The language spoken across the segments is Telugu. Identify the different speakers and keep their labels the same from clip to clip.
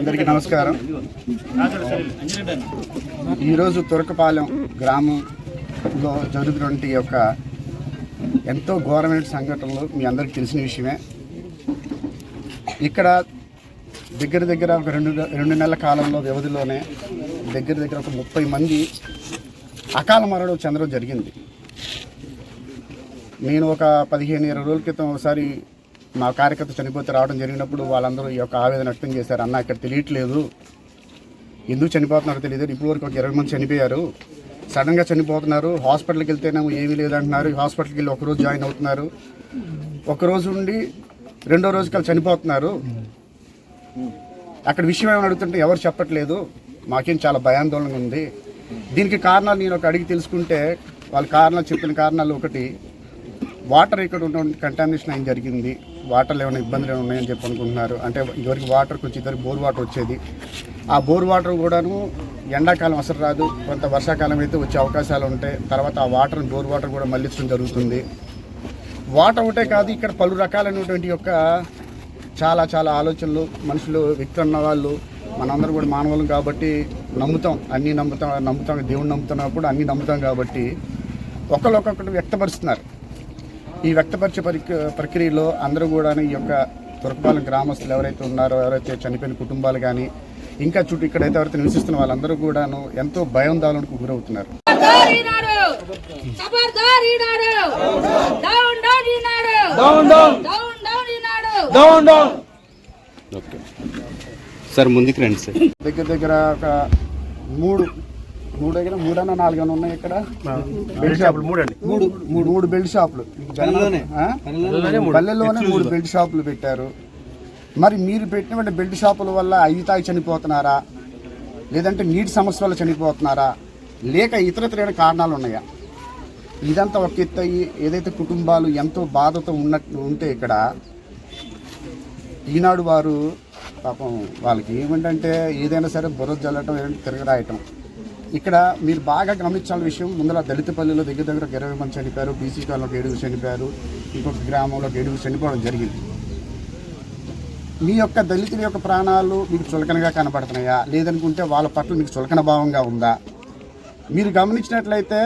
Speaker 1: అందరికీ నమస్కారం. ఈరోజు తురకపాలెం గ్రామంలో జరుగుతున్నటువంటి యొక్క ఎంతో ఘోరమైన సంఘటనలు మీ అందరికీ తెలిసిన విషయమే. ఇక్కడ దగ్గర దగ్గర ఒక రెండు రెండు నెలల కాలంలో వ్యవధిలోనే దగ్గర దగ్గర ఒక ముప్పై మంది అకాల మరణం చెందడం జరిగింది. నేను ఒక పదిహేను ఇరవై రోజుల క్రితం ఒకసారి మా కార్యకర్త చనిపోతే రావడం జరిగినప్పుడు వాళ్ళందరూ ఈ యొక్క ఆవేదన వ్యక్తం చేశారు. అన్న ఇక్కడ తెలియట్లేదు. ఎందుకు చనిపోతున్నారో తెలియదు. ఇప్పుడు వరకు ఒక ఇరవై మంది చనిపోయారు. సడన్గా చనిపోతున్నారు. హాస్పిటల్కి వెళ్తేనేమో ఏమీ లేదంటున్నారు. హాస్పిటల్కి వెళ్ళి ఒకరోజు జాయిన్ అవుతున్నారు. ఒక రోజు ఉండి రెండో రోజుకి వాళ్ళు చనిపోతున్నారు. అక్కడ విషయం ఏమైనా అడుగుతుంటే ఎవరు చెప్పట్లేదు. మాకేం చాలా భయాందోళనగా ఉంది. దీనికి కారణాలు నేను ఒక అడిగి తెలుసుకుంటే వాళ్ళ కారణాలు చెప్పిన కారణాలు ఒకటి వాటర్ ఇక్కడ ఉన్న కంటామినేషన్ అయిన జరిగింది. వాటర్లు ఏమైనా ఇబ్బందులు ఏమైనా ఉన్నాయని చెప్పి అనుకుంటున్నారు. అంటే ఎవరికి వాటర్ కొంచెం ఇద్దరికి బోర్ వాటర్ వచ్చేది. ఆ బోర్ వాటర్ కూడాను ఎండాకాలం అసలు రాదు. కొంత వర్షాకాలం అయితే వచ్చే అవకాశాలు ఉంటాయి. తర్వాత ఆ వాటర్ బోర్ వాటర్ కూడా మళ్ళించడం జరుగుతుంది. వాటర్ ఒకటే కాదు ఇక్కడ పలు రకాలైనటువంటి యొక్క చాలా చాలా ఆలోచనలు మనుషులు వ్యక్తులు ఉన్న వాళ్ళు మనందరం కూడా మానవులం కాబట్టి నమ్ముతాం. అన్నీ నమ్ముతాం నమ్ముతాం దేవుడు నమ్ముతున్నప్పుడు అన్నీ నమ్ముతాం కాబట్టి ఒకరికొకటి వ్యక్తపరుస్తున్నారు. ఈ వ్యక్తపరిచే పరిక్ ప్రక్రియలో అందరూ కూడా ఈ యొక్క తురకపాలెం గ్రామస్తులు ఎవరైతే ఉన్నారో ఎవరైతే చనిపోయిన కుటుంబాలు కానీ ఇంకా చుట్టూ ఇక్కడైతే ఎవరైతే నివసిస్తున్న వాళ్ళందరూ కూడాను ఎంతో గురవుతున్నారు.
Speaker 2: Down down!
Speaker 3: ఓకే. సార్ ముందుకు రండి సార్.
Speaker 1: దగ్గర దగ్గర ఒక మూడు మూడు దగ్గర మూడన్నా నాలుగన్నా ఉన్నాయి ఇక్కడ? బెల్ట్ షాపులు
Speaker 4: మూడండి.
Speaker 1: మూడు మూడు. మూడు బెల్ట్ షాపులు? పల్లెల్లోనే. మూడు. బెల్ట్ షాపులు పెట్టారు. మరి మీరు పెట్టినటువంటి బెల్ట్ షాపుల వల్ల అవి తాగి చనిపోతున్నారా? లేదంటే నీటి సమస్య వల్ల చనిపోతున్నారా? లేక ఇతరత్రైన కారణాలు ఉన్నాయా ఇదంతా ఒక ఎత్తు అయ్యి ఏదైతే కుటుంబాలు ఎంతో బాధతో ఉన్నట్టు ఉంటే ఇక్కడ ఈనాడు వారు పాపం వాళ్ళకి ఏమిటంటే ఏదైనా సరే బుర్ర జల్లటం తిరగరాయటం. ఇక్కడ మీరు బాగా గమనించాల్సిన విషయం. ముందర దళితపల్లిలో దగ్గర దగ్గర ఇరవై మంది చనిపోయారు. బీసీ కాలంలో ఏడుగురు చనిపోయారు. ఇంకొక గ్రామంలో ఒక ఏడుగురు చనిపోవడం జరిగింది. మీ యొక్క దళితుల యొక్క ప్రాణాలు మీకు చులకనగా కనబడుతున్నాయా? లేదనుకుంటే వాళ్ళ పట్ల మీకు చులకన భావంగా ఉందా? మీరు గమనించినట్లయితే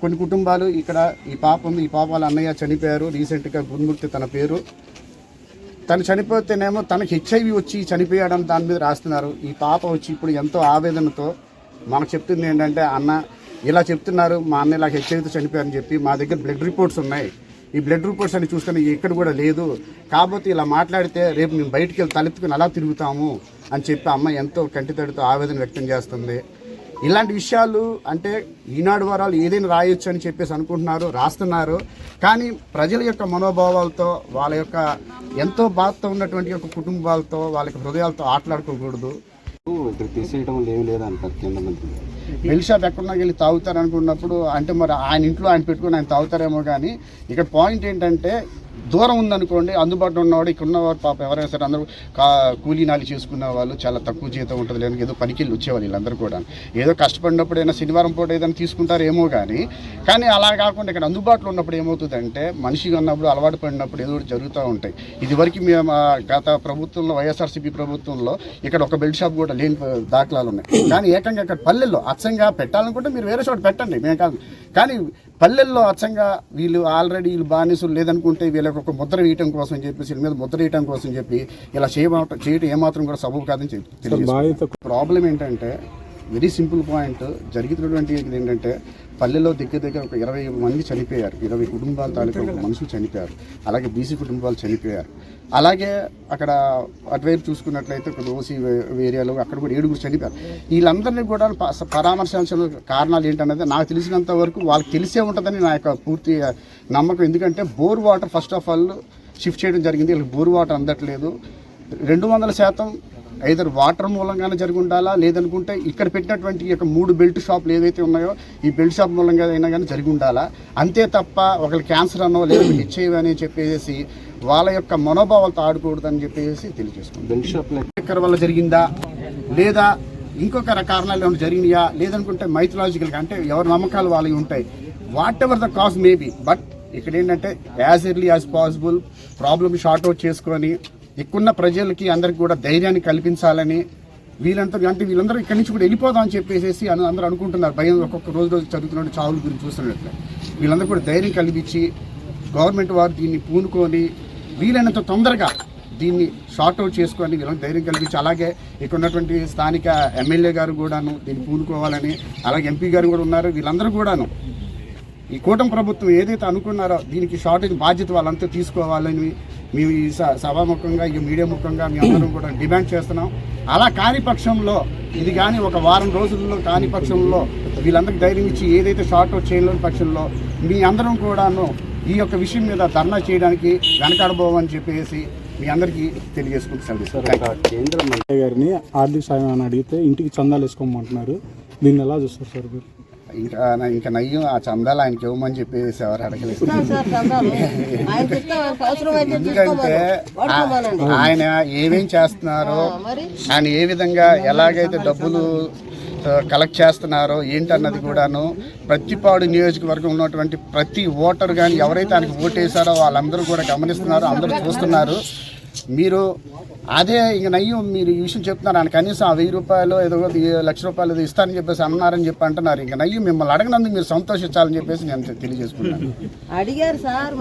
Speaker 1: కొన్ని కుటుంబాలు ఇక్కడ ఈ పాప ఉంది. ఈ పాప వాళ్ళ అన్నయ్య చనిపోయారు. రీసెంట్గా గురుమూర్తి తన పేరు. తను చనిపోతేనేమో తనకి హెచ్ఐవి వచ్చి చనిపోయాడని దాని మీద రాస్తున్నారు. ఈ పాప వచ్చి ఇప్పుడు ఎంతో ఆవేదనతో మనకు చెప్తుంది ఏంటంటే అన్న ఇలా చెప్తున్నారు మా అన్న ఇలా హెచ్ఐవితో చనిపోయారని చెప్పి మా దగ్గర బ్లడ్ రిపోర్ట్స్ ఉన్నాయి. ఈ బ్లడ్ రిపోర్ట్స్ అని చూస్తే ఎక్కడ కూడా లేదు. కాబట్టి ఇలా మాట్లాడితే రేపు మేము బయటికి వెళ్ళి తలెత్తుకుని అలా తిరుగుతాము అని చెప్పి అమ్మ ఎంతో కంటితడితో ఆవేదన వ్యక్తం చేస్తుంది. ఇలాంటి విషయాలు అంటే ఈనాడు వారాలు ఏదైనా రాయొచ్చు అని చెప్పేసి అనుకుంటున్నారు రాస్తున్నారు. కానీ ప్రజల యొక్క మనోభావాలతో వాళ్ళ యొక్క ఎంతో బాధతో ఉన్నటువంటి యొక్క కుటుంబాలతో వాళ్ళ యొక్క హృదయాలతో ఆటలాడుకోకూడదు.
Speaker 3: ఇక్కడ తీసేయడం ఏమి లేదంటారు కింద మంది
Speaker 1: బెల్ షాప్ ఎక్కడున్నా వెళ్ళి తాగుతారు అనుకున్నప్పుడు అంటే మరి ఆయన ఇంట్లో ఆయన పెట్టుకుని ఆయన తాగుతారేమో కానీ ఇక్కడ పాయింట్ ఏంటంటే దూరం ఉందనుకోండి అందుబాటులో ఉన్నవాడు ఇక్కడ ఉన్నవారు పాప ఎవరైనా సరే అందరూ కా కూలీనాలి చేసుకున్న వాళ్ళు చాలా తక్కువ జీతం ఉంటుంది లేని ఏదో పనికి వెళ్ళి వచ్చేవాళ్ళు వీళ్ళందరూ కూడా. ఏదో కష్టపడినప్పుడు ఏదైనా శనివారం పూట ఏదైనా తీసుకుంటారేమో కానీ కానీ అలా కాకుండా ఇక్కడ అందుబాటులో ఉన్నప్పుడు ఏమవుతుందంటే మనిషిగా ఉన్నప్పుడు అలవాటు పడినప్పుడు ఏదో జరుగుతూ ఉంటాయి. ఇదివరకు మేము గత ప్రభుత్వంలో వైఎస్ఆర్సీపీ ప్రభుత్వంలో ఇక్కడ ఒక బెల్ట్ షాప్ కూడా లేని దాఖలాలు ఉన్నాయి. కానీ ఏకంగా ఇక్కడ పల్లెల్లో అచ్చంగా పెట్టాలనుకుంటే మీరు వేరే చోట పెట్టండి మేము కాదు. కానీ పల్లెల్లో అచ్చంగా వీళ్ళు ఆల్రెడీ వీళ్ళు బానిసులు లేదనుకుంటే వీళ్ళకి ఒక ముద్ర వేయటం కోసం చెప్పేసి వీళ్ళ మీద ముద్ర వేయటం కోసం చెప్పి ఇలా చేయడం చేయటం ఏమాత్రం కూడా సబబు కాదని చెప్పి. ప్రాబ్లం ఏంటంటే వెరీ సింపుల్ పాయింట్. జరుగుతున్నటువంటి ఏంటంటే పల్లెలో దగ్గర దగ్గర ఒక ఇరవై మంది చనిపోయారు. ఇరవై కుటుంబాల తాలూకా ఒక మనుషులు చనిపోయారు. అలాగే బీసీ కుటుంబాలు చనిపోయారు. అలాగే అక్కడ అటువైపు చూసుకున్నట్లయితే ఒక ఓసీ ఏరియాలో అక్కడ కూడా ఏడుగురు చనిపోయారు. వీళ్ళందరినీ కూడా పరామర్శించిన కారణాలు ఏంటనేది నాకు తెలిసినంత వరకు వాళ్ళకి తెలిసే ఉంటుందని నా యొక్క పూర్తి నమ్మకం. ఎందుకంటే bore water first of all shift చేయడం జరిగింది. వీళ్ళకి బోర్ వాటర్ అందట్లేదు. రెండు వందల శాతం ఐదర్ వాటర్ మూలంగానే జరిగి ఉండాలా? లేదనుకుంటే ఇక్కడ పెట్టినటువంటి ఈ యొక్క మూడు బెల్ట్ షాపులు ఏవైతే ఉన్నాయో ఈ బెల్ట్ షాప్ మూలంగా అయినా కానీ జరిగి ఉండాలా? అంతే తప్ప ఒకళ్ళు క్యాన్సర్ అనో లేదా హెచ్ఐవి అని చెప్పేసి వాళ్ళ యొక్క మనోభావాలతో ఆడకూడదని చెప్పేసి తెలియజేసుకుంటాం
Speaker 3: బెల్ట్
Speaker 1: ఎక్కడ వల్ల జరిగిందా? లేదా ఇంకొక కారణాలు ఏమైనా జరిగినాయా? లేదనుకుంటే మైథలాజికల్గా అంటే ఎవరి నమ్మకాలు వాళ్ళవి ఉంటాయి. Whatever the cause maybe but ఇక్కడ ఏంటంటే as early as possible problem sort out చేసుకొని ఇక్కడున్న ప్రజలకి అందరికి కూడా ధైర్యాన్ని కల్పించాలని వీళ్ళంతా అంటే వీళ్ళందరూ ఇక్కడి నుంచి కూడా వెళ్ళిపోదాం అని చెప్పేసి అందరూ అనుకుంటున్నారు. భయం ఒక్కొక్క రోజు రోజు చదువుతున్నాడు చావుల గురించి చూస్తున్నట్లు. వీళ్ళందరూ కూడా ధైర్యం కల్పించి గవర్నమెంట్ వారు దీన్ని పూనుకొని వీలైనంత తొందరగా దీన్ని షార్ట్ అవుట్ చేసుకొని వీళ్ళని ధైర్యం కల్పించి అలాగే ఇక్కడ ఉన్నటువంటి స్థానిక ఎమ్మెల్యే గారు కూడాను దీన్ని పూనుకోవాలని అలాగే ఎంపీ గారు కూడా ఉన్నారు. వీళ్ళందరూ కూడాను ఈ కూటమి ప్రభుత్వం ఏదైతే అనుకున్నారో దీనికి షార్టేజ్ బాధ్యత వాళ్ళంతా తీసుకోవాలని మేము ఈ స- సభాముఖంగా ఈ మీడియా ముఖంగా మీ అందరం కూడా డిమాండ్ చేస్తున్నాం. అలా కాని పక్షంలో ఇది కానీ ఒక వారం రోజుల్లో కాని పక్షంలో వీళ్ళందరికీ ధైర్యం ఇచ్చి ఏదైతే షార్ట్ అవుట్ చేయలేని పక్షంలో మీ అందరం కూడాను ఈ యొక్క విషయం మీద ధర్నా చేయడానికి వెనకాడబోమని చెప్పేసి మీ అందరికీ తెలియజేసుకుంటూ సెలవు
Speaker 3: కేంద్ర మంత్రి
Speaker 4: గారిని ఆర్థిక సాయం అని అడిగితే ఇంటికి చందాలు వేసుకోమంటున్నారు. దీన్ని ఎలా చూస్తారు సార్ మీరు?
Speaker 1: ఇంకా ఇంకా నయ్యం ఆ చందాలు ఆయనకి ఇవ్వమని చెప్పేసి ఎవరు అడగలేదు. ఎందుకంటే ఆయన ఏమేం చేస్తున్నారో ఆయన ఏ విధంగా ఎలాగైతే డబ్బులు కలెక్ట్ చేస్తున్నారో ఏంటన్నది కూడాను ప్రతిపాడు నియోజకవర్గం ఉన్నటువంటి ప్రతి ఓటర్ కానీ ఎవరైతే ఆయనకు ఓటేశారో వాళ్ళందరూ కూడా గమనిస్తున్నారు అందరూ చూస్తున్నారు. మీరు అదే ఇంక నయ్యం మీరు ఈ విషయం చెప్తున్నారు. ఆయన కనీసం ఆ వెయ్యి రూపాయలు ఏదో లక్ష రూపాయలు ఇస్తానని చెప్పేసి అన్నారని చెప్పి అంటున్నారు. ఇంక నయ్యం మిమ్మల్ని అడగనందుకు మీరు సంతోషించాలని చెప్పేసి నేను తెలియజేసుకున్నాను.
Speaker 5: అడిగారు సార్.